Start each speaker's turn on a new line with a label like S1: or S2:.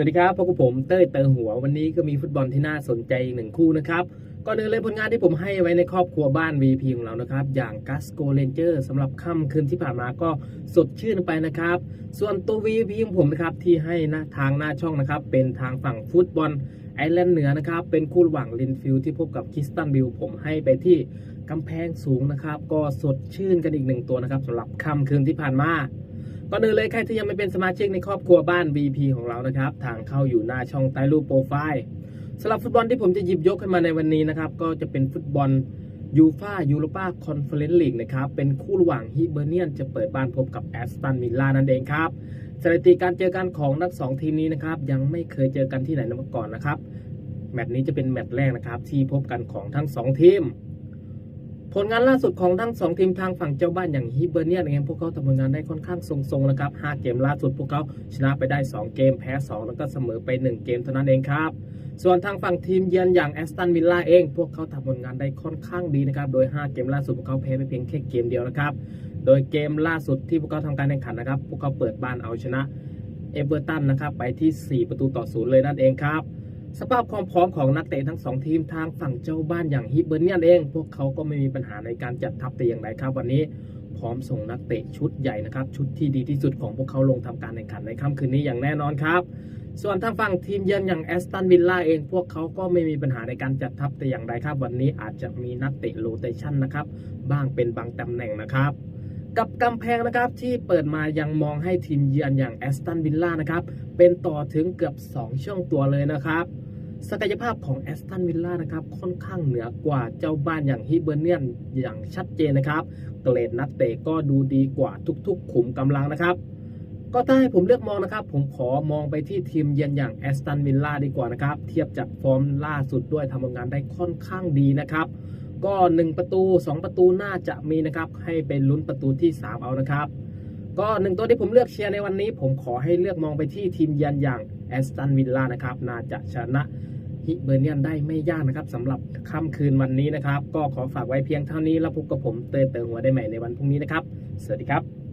S1: วัสดีครับพบกับผมเต้ยเตอหัววันนี้ก็มีฟุตบอลที่น่าสนใจอีกหนึ่งคู่นะครับก่อนอื่นเลยผลงานที่ผมให้ไว้ในครอบครัวบ้าน VP ของเรานะครับ อย่างกัสโกเรนเจอร์สำหรับค่ำคืนที่ผ่านมาก็สดชื่นไปนะครับ ส่วนตัว VP ของผมนะครับที่ให้นะทางหน้าช่องนะครับ เป็นทางฝั่งฟุตบอลไอร์แลนด์เหนือนะครับ เป็นคู่ระหว่างลินฟิลที่พบกับคิสตันบิลผมให้ไปที่กำแพงสูงนะครับ ก็สดชื่นกันอีกหนึ่งตัวนะครับสำหรับค่ำคืนที่ผ่านมา ก่อนอื่นเลยใครที่ยังไม่เป็นสมาชิกในครอบครัวบ้าน VP ของเรานะครับ ทางเข้าอยู่หน้าช่องใต้รูปโปรไฟล์สำหรับฟุตบอลที่ผมจะหยิบยกขึ้นมาในวันนี้นะครับ ก็จะเป็นฟุตบอลยูฟายูโรปาคอนเฟอเรนซ์ลีกนะครับ เป็นคู่ระหว่างฮิเบอร์เนียนจะเปิดบ้านพบกับแอสตันวิลล่านั่นเองครับสถิติการเจอกันของนักสองทีมนี้นะครับ ยังไม่เคยเจอกันที่ไหนมาก่อนนะครับ แมตช์นี้จะเป็นแมตช์แรกนะครับ ที่พบกันของทั้งสองทีม ผลงานล่าสุดของทั้งสองทีมทางฝั่งเจ้าบ้านอย่างฮิเบอร์เนียนเองพวกเขาทำผลงานได้ค่อนข้างทรงๆนะครับ 5 เกมล่าสุดพวกเขาชนะไปได้ 2 เกมแพ้ 2 แล้วก็เสมอไป 1 เกมเท่านั้นเองครับ ส่วนทางฝั่งทีมเยือนอย่างแอสตันวิลล่าเอง พวกเขาทำผลงานได้ค่อนข้างดีนะครับ โดย 5 เกมล่าสุดพวกเขาแพ้ไปเพียงแค่เกมเดียวนะครับ โดยเกมล่าสุดที่พวกเขาทำการแข่งขันนะครับ พวกเขาเปิดบ้านเอาชนะเอเวอร์ตันนะครับไปที่ 4 ประตูต่อศูนย์เลยนั่นเองครับ สภาพความพร้อมของนักเตะทั้งสองทีมทางฝั่งเจ้าบ้านอย่างฮิเบอร์เนียนเอง พวกเขาก็ไม่มีปัญหาในการจัดทัพแต่อย่างใดครับ วันนี้พร้อมส่งนักเตะชุดใหญ่นะครับ ชุดที่ดีที่สุดของพวกเขาลงทำการแข่งขันในค่ำคืนนี้อย่างแน่นอนครับ ส่วนทางฝั่งทีมเยือนอย่างแอสตันวิลล่าเอง พวกเขาก็ไม่มีปัญหาในการจัดทัพแต่อย่างใดครับ วันนี้อาจจะมีนักเตะโรเตชันนะครับบ้างเป็นบางตำแหน่งนะครับ กับกำแพงนะครับที่เปิดมายังมองให้ทีมเยือนอย่างแอสตันวิลล่านะครับเป็นต่อถึงเกือบ 2 ช่องตัวเลยนะครับ ศักยภาพของแอสตันวิลล่านะครับค่อนข้างเหนือกว่าเจ้าบ้านอย่างฮิเบอร์เนียนอย่างชัดเจนนะครับ เกรดนักเตะก็ดูดีกว่าทุกๆ ขุมกำลังนะครับ ก็ถ้าให้ผมเลือกมองนะครับ ผมขอมองไปที่ทีมเยือนอย่างแอสตันวิลล่าดีกว่านะครับ เทียบจากฟอร์มล่าสุดด้วยทำงานได้ค่อนข้างดีนะครับ ก็ 1 ประตู 2 ประตูน่าจะมีนะครับ ให้เป็นลุ้นประตูที่ 3 เอานะครับ ก็หนึ่งตัวที่ผมเลือกเชียร์ในวันนี้ ผมขอให้เลือกมองไปที่ทีมเยือนอย่างแอสตันวิลล่านะครับ น่าจะชนะฮิเบอร์เนียนได้ไม่ยากนะครับสำหรับค่ำคืนวันนี้นะครับ ก็ขอฝากไว้เพียงเท่านี้แล้วพบกับผมเตยเติงหัวได้ใหม่ในวันพรุ่งนี้นะครับ สวัสดีครับ